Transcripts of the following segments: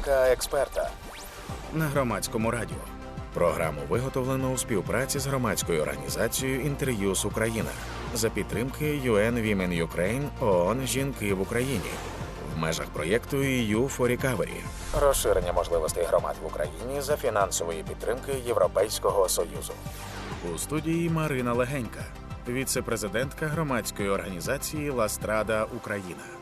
Думка експерта на громадському радіо. Програму виготовлено у співпраці з громадською організацією Інтер'юз Україна за підтримки UN Women Ukraine ООН Жінки в Україні в межах проєкту EU for Recovery. розширення можливостей громад в Україні за фінансової підтримки Європейського союзу. У студії Марина Легенька, віце-президентка громадської організації Ластрада Україна.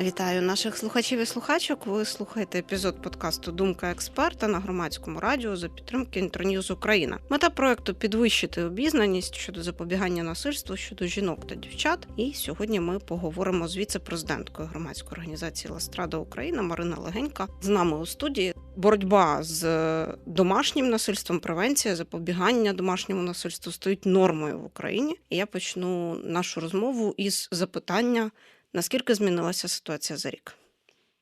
Вітаю наших слухачів і слухачок. Ви слухаєте епізод подкасту Думка експерта на громадському радіо за підтримки Інтерньюз Україна. Мета проекту підвищити обізнаність щодо запобігання насильству щодо жінок та дівчат. І сьогодні ми поговоримо з віце-президенткою громадської організації Ластрада Україна Марина Легенька. З нами у студії боротьба з домашнім насильством, превенція, запобігання домашньому насильству стають нормою в Україні. І я почну нашу розмову із запитання. Наскільки змінилася ситуація за рік?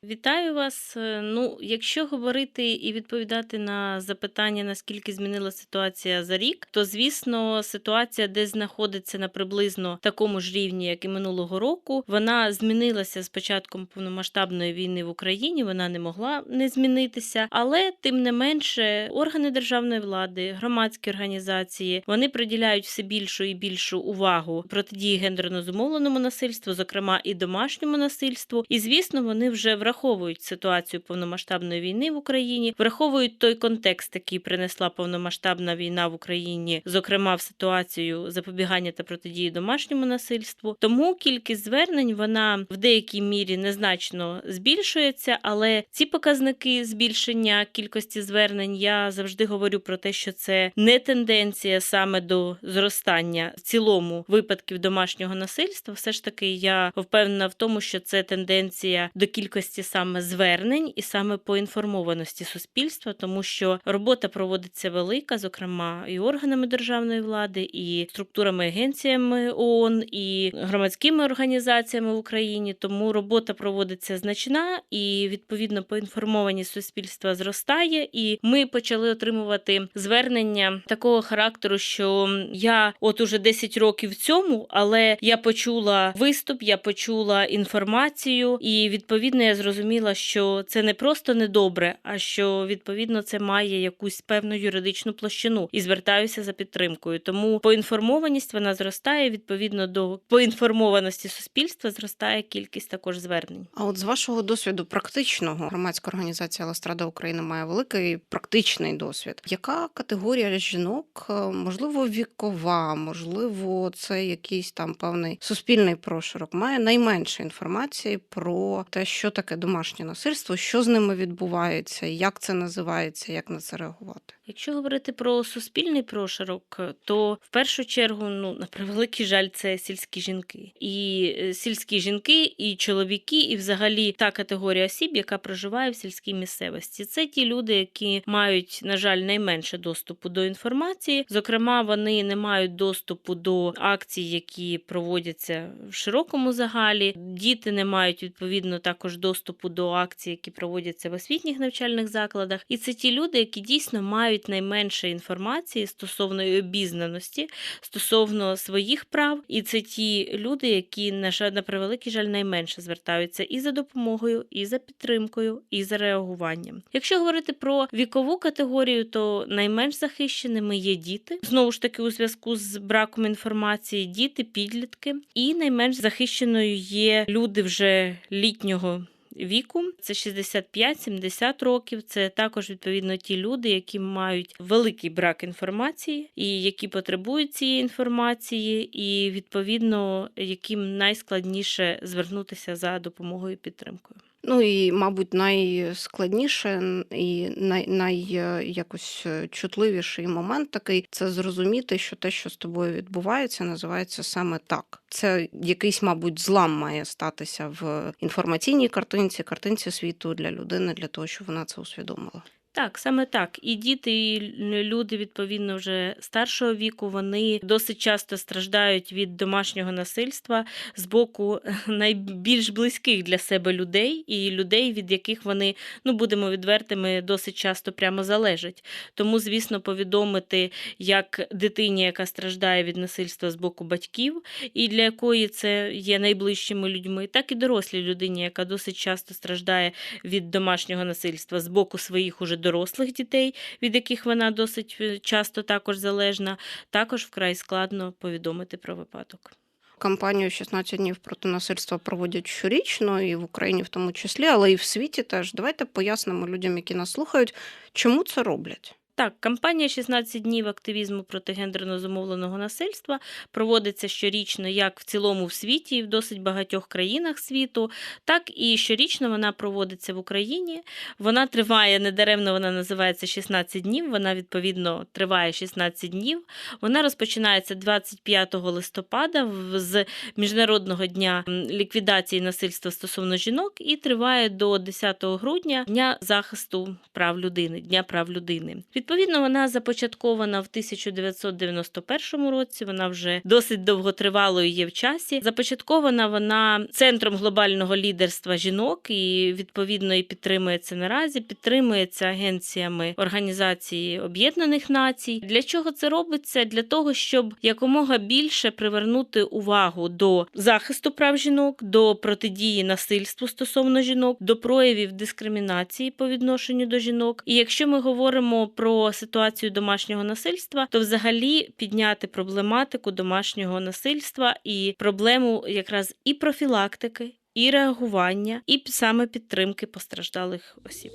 Вітаю вас. Е, Ну, якщо говорити і відповідати на запитання, наскільки змінила ситуація за рік, то звісно, ситуація, де знаходиться на приблизно такому ж рівні, як і минулого року, вона змінилася з початком повномасштабної війни в Україні. Вона не могла не змінитися, але тим не менше, органи державної влади, громадські організації вони приділяють все більшу і більшу увагу протидії гендерно зумовленому насильству, зокрема і домашньому насильству. І звісно, вони вже враховують ситуацію повномасштабної війни в Україні, враховують той контекст, який принесла повномасштабна війна в Україні, зокрема в ситуацію запобігання та протидії домашньому насильству. Тому кількість звернень вона в деякій мірі незначно збільшується, але ці показники збільшення кількості звернень я завжди говорю про те, що це не тенденція саме до зростання в цілому випадків домашнього насильства. Все ж таки, я впевнена в тому, що це тенденція до кількості саме звернень і саме поінформованості суспільства, тому що робота проводиться велика, зокрема і органами державної влади, і структурами агенціями ООН, і громадськими організаціями в Україні. Тому робота проводиться значна, і відповідно поінформованість суспільства зростає. І ми почали отримувати звернення такого характеру, що я от уже 10 років в цьому, але я почула виступ, я почула інформацію, і відповідно я зрозуміла, що це не просто недобре, а що відповідно це має якусь певну юридичну площину і звертаюся за підтримкою. Тому поінформованість вона зростає. Відповідно до поінформованості суспільства зростає кількість також звернень. А от з вашого досвіду практичного громадська організація Ластрада України має великий практичний досвід. Яка категорія жінок, е, можливо, вікова, можливо, це якийсь там певний суспільний прошарок, має найменше інформації про те, що таке домашнє насильство, що з ними відбувається, як це називається, як на це реагувати. Якщо говорити про суспільний прошарок, то в першу чергу, ну на превеликий жаль, це сільські жінки, і е, сільські жінки, і чоловіки, і взагалі та категорія осіб, яка проживає в сільській місцевості. Це ті люди, які мають, на жаль, найменше доступу до інформації. Зокрема, вони не мають доступу до акцій, які проводяться в широкому загалі. Діти не мають відповідно також доступу до акцій, які проводяться в освітніх навчальних закладах. І це ті люди, які дійсно мають найменше інформації стосовно обізнаності стосовно своїх прав, і це ті люди, які на жаль, на превеликий жаль найменше звертаються і за допомогою, і за підтримкою, і за реагуванням. Якщо говорити про вікову категорію, то найменш захищеними є діти. Знову ж таки, у зв'язку з браком інформації, діти, підлітки, і найменш захищеною є люди вже літнього. Віку це 65-70 років. Це також відповідно ті люди, які мають великий брак інформації, і які потребують цієї інформації, і відповідно яким найскладніше звернутися за допомогою і підтримкою. Ну і, мабуть, найскладніше і най, най е, якось е, чутливіший момент такий це зрозуміти, що те, що з тобою відбувається, називається саме так. Це якийсь, мабуть, злам має статися в інформаційній картинці, картинці світу для людини, для того, щоб вона це усвідомила. Так, саме так. І діти, і люди відповідно вже старшого віку, вони досить часто страждають від домашнього насильства з боку найбільш близьких для себе людей і людей, від яких вони, ну будемо відвертими, досить часто прямо залежать. Тому, звісно, повідомити як дитині, яка страждає від насильства з боку батьків, і для якої це є найближчими людьми, так і дорослій людині, яка досить часто страждає від домашнього насильства з боку своїх уже дорослих дітей, від яких вона досить е, часто також залежна, також вкрай складно повідомити про випадок. Кампанію «16 днів проти насильства проводять щорічно, і в Україні в тому числі, але і в світі теж. Давайте пояснимо людям, які нас слухають, чому це роблять. Так, кампанія «16 днів активізму проти гендерно зумовленого насильства проводиться щорічно як в цілому в світі, і в досить багатьох країнах світу, так і щорічно вона проводиться в Україні. Вона триває недаремно, вона називається «16 днів. Вона відповідно триває 16 днів. Вона розпочинається 25 листопада з Міжнародного дня ліквідації насильства стосовно жінок і триває до 10 грудня Дня захисту прав людини, Дня прав людини. Відповідно, вона започаткована в 1991 році. Вона вже досить довготривалою є в часі. Започаткована вона центром глобального лідерства жінок і відповідно і підтримується наразі. Підтримується агенціями Організації Об'єднаних Націй. Для чого це робиться? Для того, щоб якомога більше привернути увагу до захисту прав жінок, до протидії насильству стосовно жінок, до проявів дискримінації по відношенню до жінок. І якщо ми говоримо про ситуацію домашнього насильства, то взагалі підняти проблематику домашнього насильства і проблему якраз і профілактики, і реагування, і саме підтримки постраждалих осіб.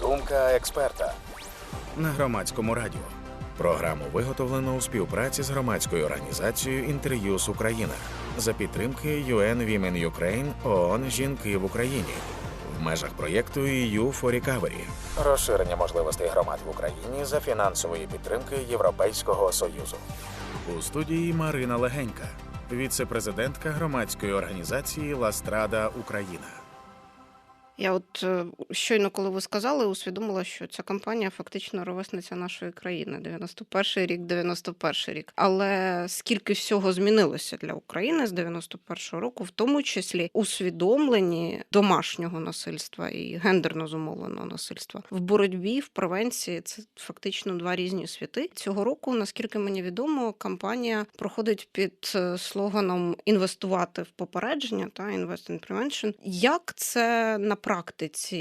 Думка експерта. на громадському радіо. Програму виготовлено у співпраці з громадською організацією Інтер'юз Україна за підтримки UN Women Ukraine ООН Жінки в Україні в межах проєкту EU for Recovery. Розширення можливостей громад в Україні за фінансової підтримки Європейського Союзу. У студії Марина Легенька, віце-президентка громадської організації Ластрада Україна. Я от е, щойно, коли ви сказали, усвідомила, що ця кампанія фактично ровесниця нашої країни. 91-й рік, 91-й рік. Але скільки всього змінилося для України з 91-го року, в тому числі усвідомлені домашнього насильства і гендерно зумовленого насильства в боротьбі, в превенції це фактично два різні світи. Цього року, наскільки мені відомо, кампанія проходить під е, слоганом інвестувати в попередження та Invest in Prevention. Як це на практиці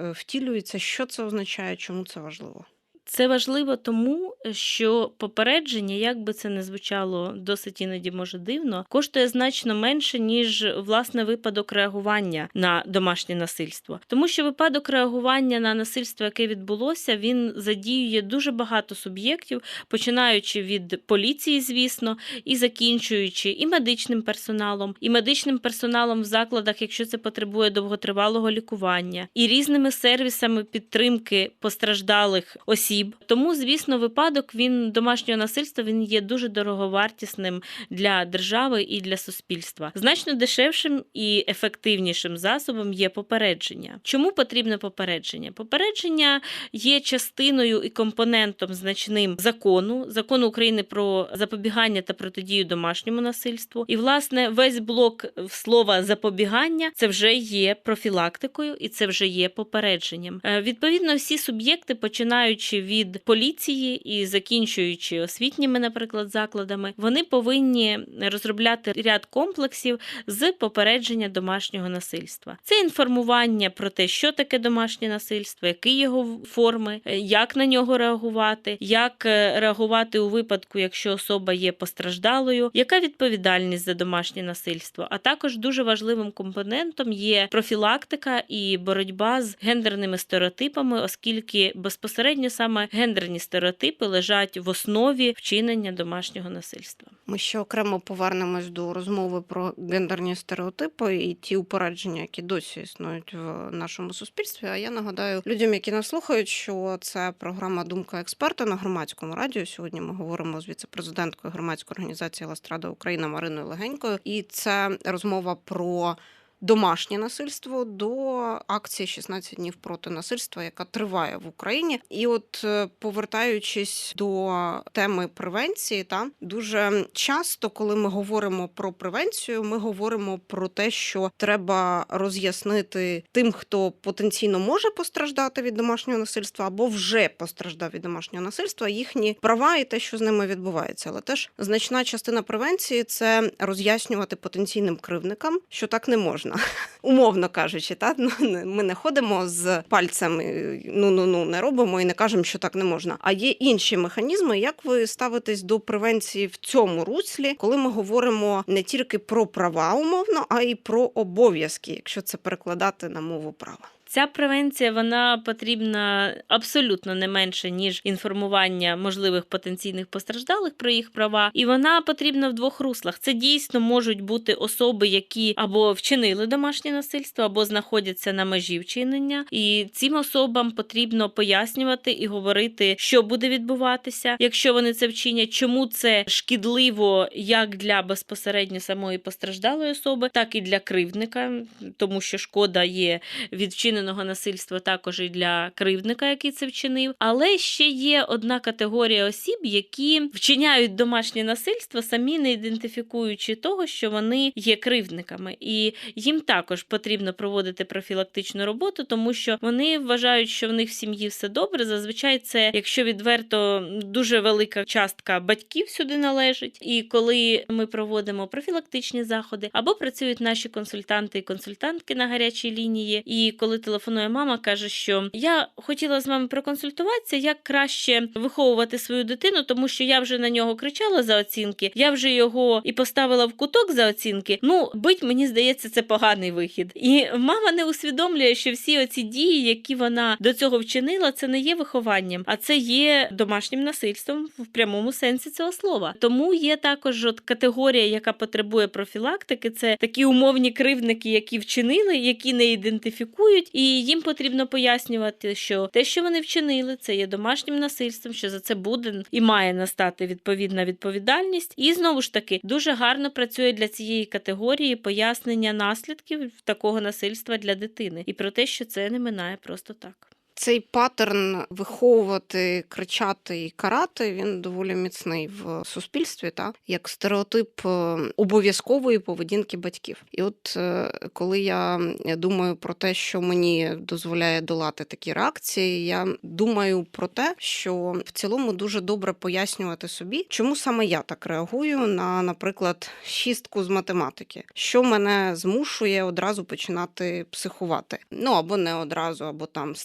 е, втілюється? Що це означає? Чому це важливо? Це важливо тому, що попередження, як би це не звучало досить іноді може дивно, коштує значно менше, ніж власне випадок реагування на домашнє насильство. Тому що випадок реагування на насильство, яке відбулося, він задіює дуже багато суб'єктів, починаючи від поліції, звісно, і закінчуючи і медичним персоналом, і медичним персоналом в закладах, якщо це потребує довготривалого лікування, і різними сервісами підтримки постраждалих осіб. Тому, звісно, випадок він домашнього насильства він є дуже дороговартісним для держави і для суспільства. Значно дешевшим і ефективнішим засобом є попередження. Чому потрібне попередження? Попередження є частиною і компонентом значним закону, закону України про запобігання та протидію домашньому насильству. І, власне, весь блок слова запобігання це вже є профілактикою і це вже є попередженням. Е, Відповідно, всі суб'єкти, починаючи від поліції і закінчуючи освітніми, наприклад, закладами, вони повинні розробляти ряд комплексів з попередження домашнього насильства. Це інформування про те, що таке домашнє насильство, які його форми, як на нього реагувати, як е, реагувати у випадку, якщо особа є постраждалою, яка відповідальність за домашнє насильство. А також дуже важливим компонентом є профілактика і боротьба з гендерними стереотипами, оскільки безпосередньо саме гендерні стереотипи лежать в основі вчинення домашнього насильства. Ми ще окремо повернемось до розмови про гендерні стереотипи і ті упередження, які досі існують в нашому суспільстві. А я нагадаю людям, які нас слухають, що це програма Думка експерта на громадському радіо. Сьогодні ми говоримо з віце-президенткою громадської організації Ластрада Україна Мариною Легенькою, і це розмова про домашнє насильство до акції «16 днів проти насильства, яка триває в Україні. І от е, повертаючись до теми превенції, та дуже часто, коли ми говоримо про превенцію, ми говоримо про те, що треба роз'яснити тим, хто потенційно може постраждати від домашнього насильства або вже постраждав від домашнього насильства, їхні права і те, що з ними відбувається. Але теж значна частина превенції це роз'яснювати потенційним кривникам, що так не можна, умовно кажучи, та ну, ми не ходимо з пальцями, ну ну ну не робимо і не кажемо, що так не можна. А є інші механізми. Як ви ставитесь до превенції в цьому руслі, коли ми говоримо не тільки про права умовно, а й про обов'язки, якщо це перекладати на мову права? Ця превенція вона потрібна абсолютно не менше ніж інформування можливих потенційних постраждалих про їх права, і вона потрібна в двох руслах. Це дійсно можуть бути особи, які або вчинили домашнє насильство, або знаходяться на межі вчинення, і цим особам потрібно пояснювати і говорити, що буде відбуватися, якщо вони це вчинять, чому це шкідливо як для безпосередньо самої постраждалої особи, так і для кривдника, тому що шкода є від вчиненого насильства також і для кривдника, який це вчинив. Але ще є одна категорія осіб, які вчиняють домашнє насильство, самі не ідентифікуючи того, що вони є кривдниками, і їм також потрібно проводити профілактичну роботу, тому що вони вважають, що в них в сім'ї все добре. Зазвичай це, якщо відверто, дуже велика частка батьків сюди належить. І коли ми проводимо профілактичні заходи, або працюють наші консультанти і консультантки на гарячій лінії, і коли телефонує мама, каже, що я хотіла з вами проконсультуватися, як краще виховувати свою дитину, тому що я вже на нього кричала за оцінки, я вже його і поставила в куток за оцінки. Ну, бить, мені здається, це поганий вихід. І мама не усвідомлює, що всі оці дії, які вона до цього вчинила, це не є вихованням, а це є домашнім насильством в прямому сенсі цього слова. Тому є також от категорія, яка потребує профілактики. Це такі умовні кривдники, які вчинили, які не ідентифікують, і їм потрібно пояснювати, що те, що вони вчинили, це є домашнім насильством, що за це буде і має настати відповідна відповідальність. І знову ж таки дуже гарно працює для цієї категорії пояснення наслідків такого насильства для дитини і про те, що це не минає просто так. Цей паттерн виховувати, кричати і карати він доволі міцний в суспільстві, та як стереотип е, обов'язкової поведінки батьків. І от е, коли я думаю про те, що мені дозволяє долати такі реакції, я думаю про те, що в цілому дуже добре пояснювати собі, чому саме я так реагую на, наприклад, шістку з математики, що мене змушує одразу починати психувати. Ну або не одразу, або там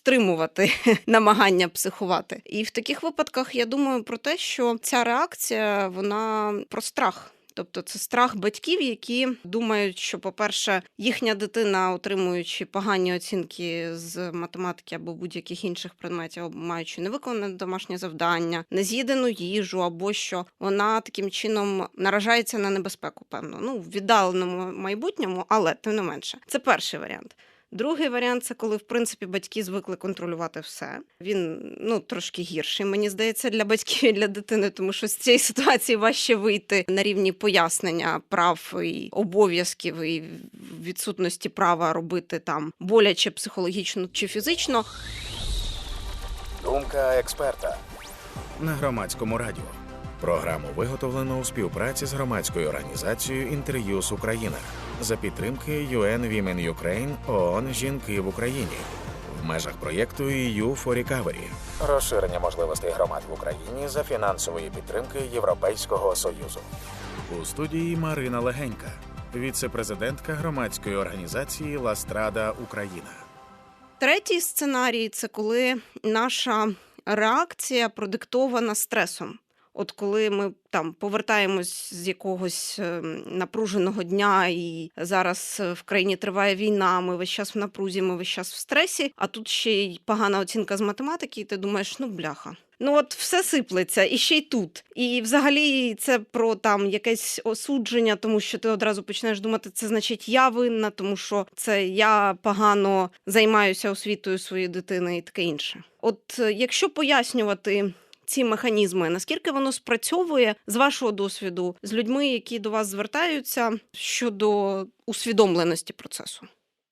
стримувати намагання психувати. І в таких випадках я думаю про те, що ця реакція вона про страх. Тобто це страх батьків, які думають, що, по-перше, їхня дитина, отримуючи погані оцінки з математики або будь-яких інших предметів, або маючи невиконане домашнє завдання, нез'їдену їжу, або що вона таким чином наражається на небезпеку, певно, ну в віддаленому майбутньому, але тим не менше, це перший варіант. Другий варіант це коли в принципі батьки звикли контролювати все. Він ну трошки гірший. Мені здається, для батьків і для дитини, тому що з цієї ситуації важче вийти на рівні пояснення прав і обов'язків і відсутності права робити там боляче психологічно чи фізично. Думка експерта. на громадському радіо. Програму виготовлено у співпраці з громадською організацією Інтер'юз Україна за підтримки UN Women Ukraine ООН Жінки в Україні в межах проєкту EU for Recovery. Розширення можливостей громад в Україні за фінансової підтримки Європейського Союзу. У студії Марина Легенька, віце-президентка громадської організації Ластрада Україна. Третій сценарій це коли наша реакція продиктована стресом. От коли ми там повертаємось з якогось е, напруженого дня, і зараз е, в країні триває війна, ми весь час в напрузі, ми весь час в стресі, а тут ще й погана оцінка з математики, і ти думаєш, ну бляха. Ну от все сиплеться, і ще й тут. І взагалі це про там якесь осудження, тому що ти одразу починаєш думати, це значить я винна, тому що це я погано займаюся освітою своєї дитини і таке інше. От е, якщо пояснювати ці механізми, наскільки воно спрацьовує з вашого досвіду з людьми, які до вас звертаються щодо усвідомленості процесу?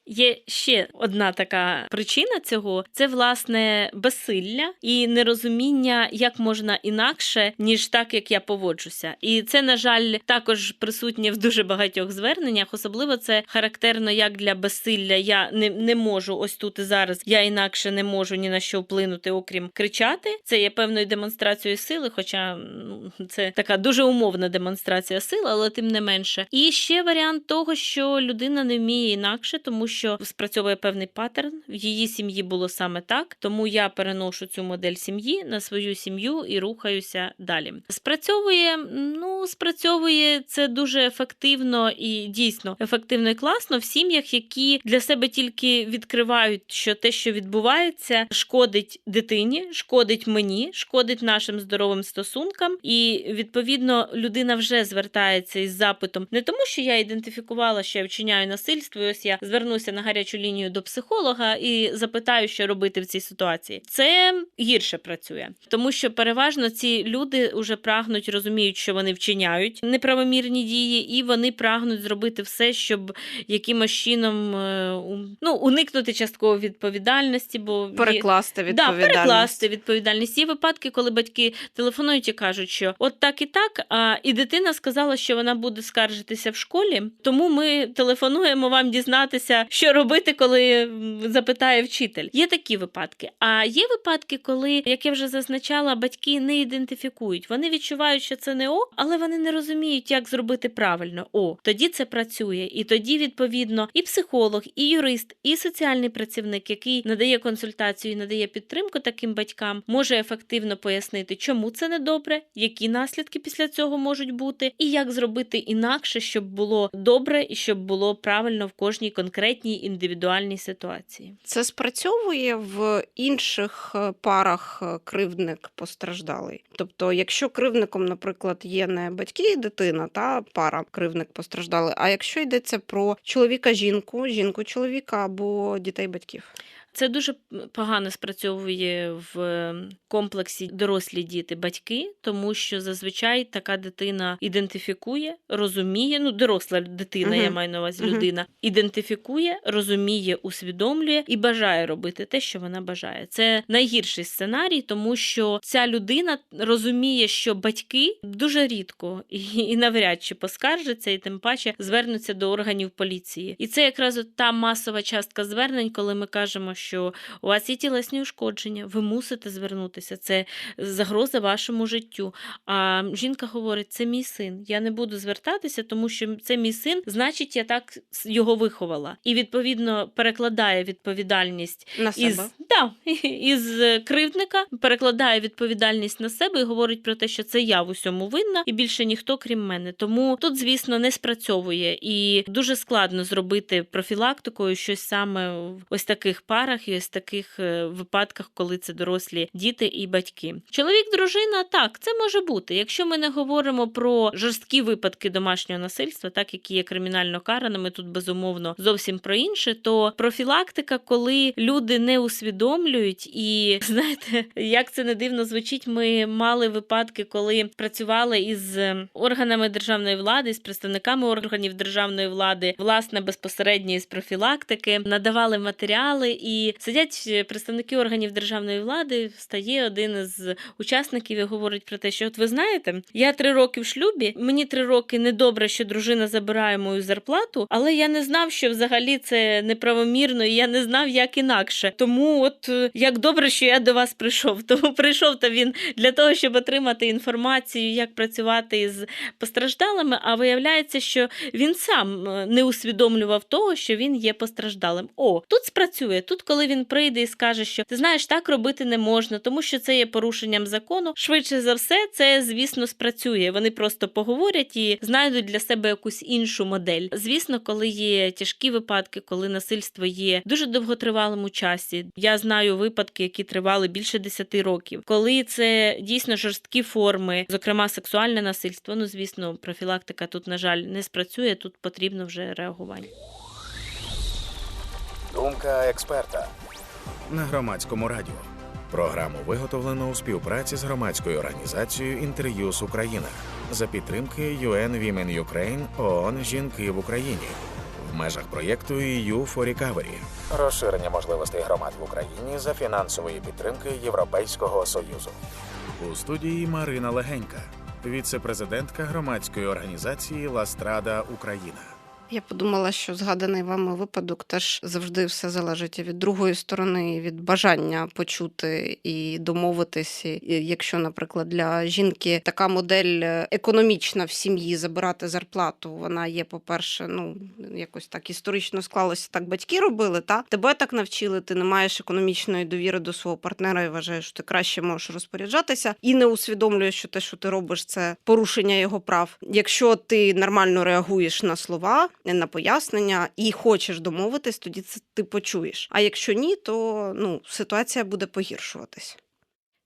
Є ще одна така причина цього: це власне безсилля і нерозуміння, як можна інакше, ніж так, як я поводжуся. І це, на жаль, також присутнє в дуже багатьох зверненнях. Особливо це характерно як для безсилля. Я не, не можу ось тут і зараз. Я інакше не можу ні на що вплинути, окрім кричати. Це є певною демонстрацією сили, хоча ну, це така дуже умовна демонстрація сили, але тим не менше. І ще варіант того, що людина не вміє інакше, тому що що спрацьовує певний паттерн. В її сім'ї було саме так, тому я переношу цю модель сім'ї на свою сім'ю і рухаюся далі. Спрацьовує, ну спрацьовує це дуже ефективно і дійсно ефективно і класно в сім'ях, які для себе тільки відкривають, що те, що відбувається, шкодить дитині, шкодить мені, шкодить нашим здоровим стосункам, і відповідно людина вже звертається із запитом не тому, що я ідентифікувала, що я вчиняю насильство. і Ось я звернуся на гарячу лінію до психолога і запитаю, що робити в цій ситуації. Це гірше працює, тому що переважно ці люди вже прагнуть, розуміють, що вони вчиняють неправомірні дії, і вони прагнуть зробити все, щоб якимось чином е, ну, уникнути частково відповідальності, бо перекласти відповідальність. Да, перекласти відповідальність. Є випадки, коли батьки телефонують і кажуть, що от так і так. А і дитина сказала, що вона буде скаржитися в школі, тому ми телефонуємо вам дізнатися, що робити, коли запитає вчитель. Є такі випадки. А є випадки, коли, як я вже зазначала, батьки не ідентифікують. Вони відчувають, що це не о, але вони не розуміють, як зробити правильно. О, тоді це працює. І тоді, відповідно, і психолог, і юрист, і соціальний працівник, який надає консультацію, і надає підтримку таким батькам, може ефективно пояснити, чому це не добре, які наслідки після цього можуть бути, і як зробити інакше, щоб було добре і щоб було правильно в кожній конкретній конкретній індивідуальній ситуації. Це спрацьовує в інших е, парах е, кривдник постраждалий. Тобто, якщо кривдником, наприклад, є не батьки і дитина, та пара кривник постраждали. А якщо йдеться про чоловіка, жінку, жінку, чоловіка або дітей батьків. Це дуже погано спрацьовує в комплексі дорослі діти, батьки, тому що зазвичай така дитина ідентифікує, розуміє. Ну, доросла дитина, uh-huh. я маю на увазі uh-huh. людина, ідентифікує, розуміє, усвідомлює і бажає робити те, що вона бажає. Це найгірший сценарій, тому що ця людина розуміє, що батьки дуже рідко і, і навряд чи поскаржаться, і тим паче звернуться до органів поліції. І це якраз от та масова частка звернень, коли ми кажемо, що що у вас є тілесні ушкодження, ви мусите звернутися. Це загроза вашому життю. А жінка говорить: це мій син. Я не буду звертатися, тому що це мій син, значить, я так його виховала. І відповідно перекладає відповідальність на себе. із да, із кривдника, перекладає відповідальність на себе і говорить про те, що це я в усьому винна, і більше ніхто крім мене. Тому тут, звісно, не спрацьовує і дуже складно зробити профілактикою щось саме в ось таких парах парах і ось таких е, випадках, коли це дорослі діти і батьки. Чоловік, дружина, так, це може бути. Якщо ми не говоримо про жорсткі випадки домашнього насильства, так які є кримінально караними, тут безумовно зовсім про інше, то профілактика, коли люди не усвідомлюють, і знаєте, як це не дивно звучить, ми мали випадки, коли працювали із органами державної влади, з представниками органів державної влади, власне безпосередньо з профілактики, надавали матеріали і сидять е, представники органів державної влади, встає один із учасників і говорить про те, що от ви знаєте, я три роки в шлюбі, мені три роки недобре, що дружина забирає мою зарплату, але я не знав, що взагалі це неправомірно, і я не знав, як інакше. Тому, от е, як добре, що я до вас прийшов. Тому прийшов то він для того, щоб отримати інформацію, як працювати із постраждалими. А виявляється, що він сам е, не усвідомлював того, що він є постраждалим. О, тут спрацює тут, коли він прийде і скаже, що ти знаєш, так робити не можна, тому що це є порушенням закону. Швидше за все, це звісно спрацює. Вони просто поговорять і знайдуть для себе якусь іншу модель. Звісно, коли є тяжкі випадки, коли насильство є дуже довготривалим у часі. Я знаю випадки, які тривали більше 10 років, коли це дійсно жорсткі форми, зокрема сексуальне насильство. Ну звісно, профілактика тут, на жаль, не спрацює. Тут потрібно вже реагування. Думка експерта на громадському радіо. Програму виготовлено у співпраці з громадською організацією Інтер'юз Україна за підтримки UN Women Ukraine ООН Жінки в Україні в межах проєкту EU for Recovery. Розширення можливостей громад в Україні за фінансової підтримки Європейського Союзу. У студії Марина Легенька, віце-президентка громадської організації Ластрада Україна. Я подумала, що згаданий вами випадок теж завжди все залежить від другої сторони, від бажання почути і домовитись. І Якщо, наприклад, для жінки така модель е, економічна в сім'ї забирати зарплату, вона є, по-перше, ну якось так історично склалося, так батьки робили. Та тебе так навчили, ти не маєш економічної довіри до свого партнера і вважаєш, що ти краще можеш розпоряджатися, і не усвідомлюєш, що те, що ти робиш, це порушення його прав. Якщо ти нормально реагуєш на слова, на пояснення і хочеш домовитись, тоді це ти почуєш. А якщо ні, то ну ситуація буде погіршуватись.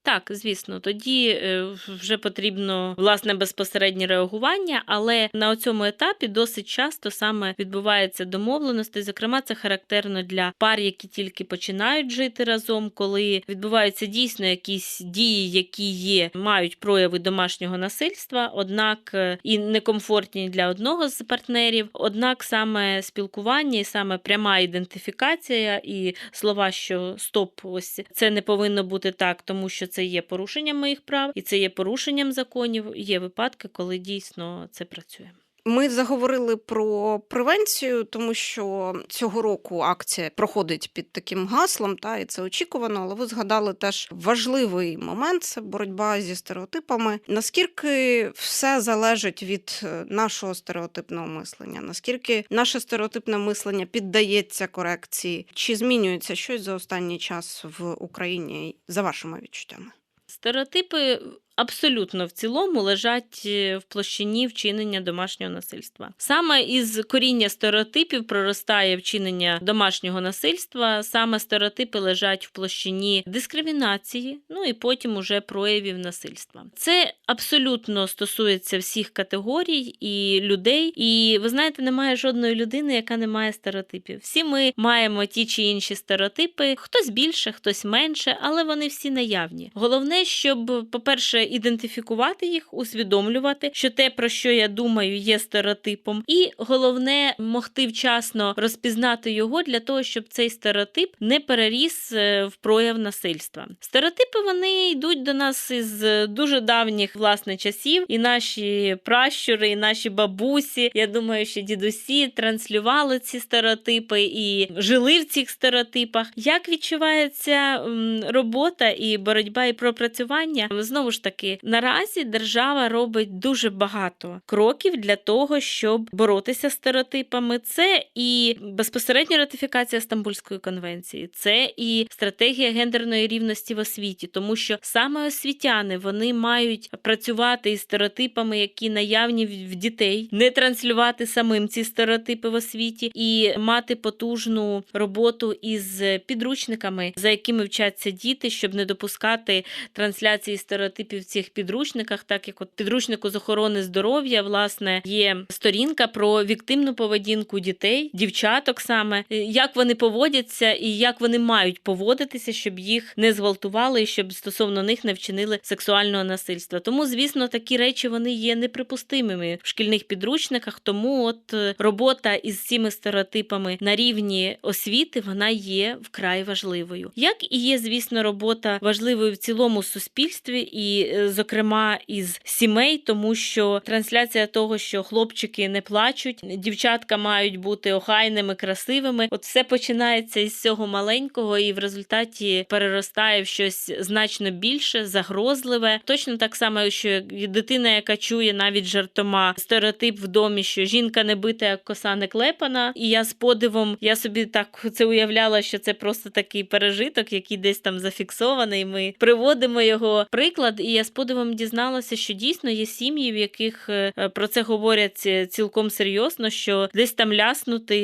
Так, звісно, тоді е, вже потрібно власне безпосереднє реагування, але на цьому етапі досить часто саме відбувається домовленості. Зокрема, це характерно для пар, які тільки починають жити разом, коли відбуваються дійсно якісь дії, які є, мають прояви домашнього насильства, однак е, і некомфортні для одного з партнерів. Однак саме спілкування і саме пряма ідентифікація і слова, що стоп, ось це не повинно бути так, тому що це є порушенням моїх прав, і це є порушенням законів. Є випадки, коли дійсно це працює. Ми заговорили про превенцію, тому що цього року акція проходить під таким гаслом, та і це очікувано. Але ви згадали теж важливий момент це боротьба зі стереотипами. Наскільки все залежить від е, нашого стереотипного мислення? Наскільки наше стереотипне мислення піддається корекції? Чи змінюється щось за останній час в Україні за вашими відчуттями? Стереотипи абсолютно в цілому лежать е, в площині вчинення домашнього насильства. Саме із коріння стереотипів проростає вчинення домашнього насильства, саме стереотипи лежать в площині дискримінації, ну і потім уже проявів насильства. Це абсолютно стосується всіх категорій і людей. І ви знаєте, немає жодної людини, яка не має стереотипів. Всі ми маємо ті чи інші стереотипи, хтось більше, хтось менше, але вони всі наявні. Головне, щоб, по-перше, ідентифікувати їх, усвідомлювати, що те, про що я думаю, є стереотипом, і головне могти вчасно розпізнати його для того, щоб цей стереотип не переріс е, в прояв насильства. Стереотипи вони йдуть до нас із дуже давніх власне часів, і наші пращури, і наші бабусі. Я думаю, що дідусі транслювали ці стереотипи і жили в цих стереотипах. Як відчувається робота і боротьба і пропрацювання? Знову ж таки, наразі держава робить дуже багато кроків для того, щоб боротися з стереотипами. Це і безпосередня ратифікація Стамбульської конвенції, це і стратегія гендерної рівності в освіті, тому що саме освітяни вони мають працювати із стереотипами, які наявні в дітей, не транслювати самим ці стереотипи в освіті і мати потужну роботу із підручниками, за якими вчаться діти, щоб не допускати трансляції стереотипів в цих підручниках, так як от підручнику з охорони здоров'я, власне, є сторінка про віктимну поведінку дітей, дівчаток саме, як вони поводяться і як вони мають поводитися, щоб їх не зґвалтували і щоб стосовно них не вчинили сексуального насильства. Тому, звісно, такі речі вони є неприпустимими в шкільних підручниках. Тому от е, робота із цими стереотипами на рівні освіти вона є вкрай важливою. Як і є, звісно, робота важливою в цілому суспільстві, і, е, зокрема, із сімей, тому що трансляція того, що хлопчики не плачуть, дівчатка мають бути охайними, красивими. От все починається із цього маленького, і в результаті переростає в щось значно більше, загрозливе. Точно так само, що дитина, яка чує навіть жартома стереотип в домі, що жінка не бита, як коса не клепана. І я з подивом я собі так це уявляла, що це просто такий пережиток, який десь там зафіксований. Ми приводимо його приклад, і я я з подивом дізналася, що дійсно є сім'ї, в яких е, про це говорять е, цілком серйозно, що десь там ляснути,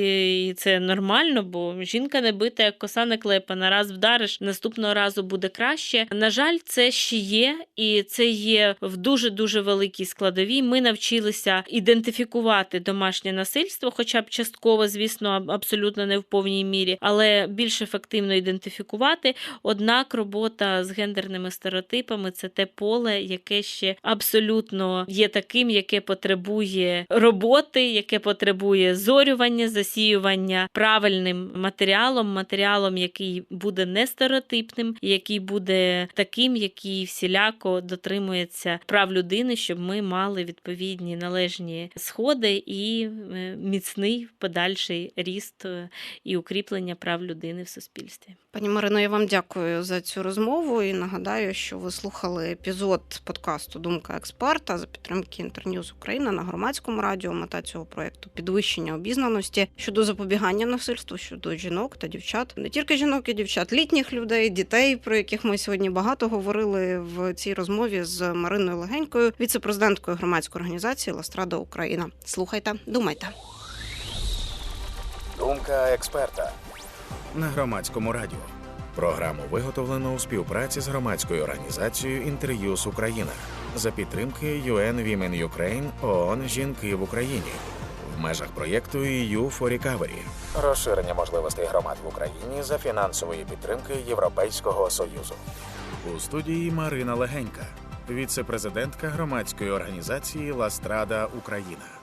і це нормально, бо жінка не бита, як коса не клепана. Раз вдариш, наступного разу буде краще. На жаль, це ще є, і це є в дуже дуже великій складовій. Ми навчилися ідентифікувати домашнє насильство, хоча б частково, звісно, абсолютно не в повній мірі, але більш ефективно ідентифікувати. Однак робота з гендерними стереотипами це те поле, яке ще абсолютно є таким, яке потребує роботи, яке потребує зорювання, засіювання правильним матеріалом, матеріалом, який буде не стереотипним, який буде таким, який всіляко дотримується прав людини, щоб ми мали відповідні належні сходи і е, міцний подальший ріст е, і укріплення прав людини в суспільстві. Пані Марино, я вам дякую за цю розмову і нагадаю, що ви слухали епізод подкасту Думка експерта за підтримки Інтерньюз Україна на громадському радіо. Мета цього проекту підвищення обізнаності щодо запобігання насильству щодо жінок та дівчат, не тільки жінок і дівчат, літніх людей, дітей, про яких ми сьогодні багато говорили в цій розмові з Мариною Легенькою, віце-президенткою громадської організації Ластрада Україна. Слухайте, думайте. Думка експерта. на громадському радіо. Програму виготовлено у співпраці з громадською організацією Інтер'юз Україна за підтримки UN Women Ukraine ООН Жінки в Україні в межах проєкту EU for Recovery. Розширення можливостей громад в Україні за фінансової підтримки Європейського Союзу. У студії Марина Легенька, віце-президентка громадської організації Ластрада Україна.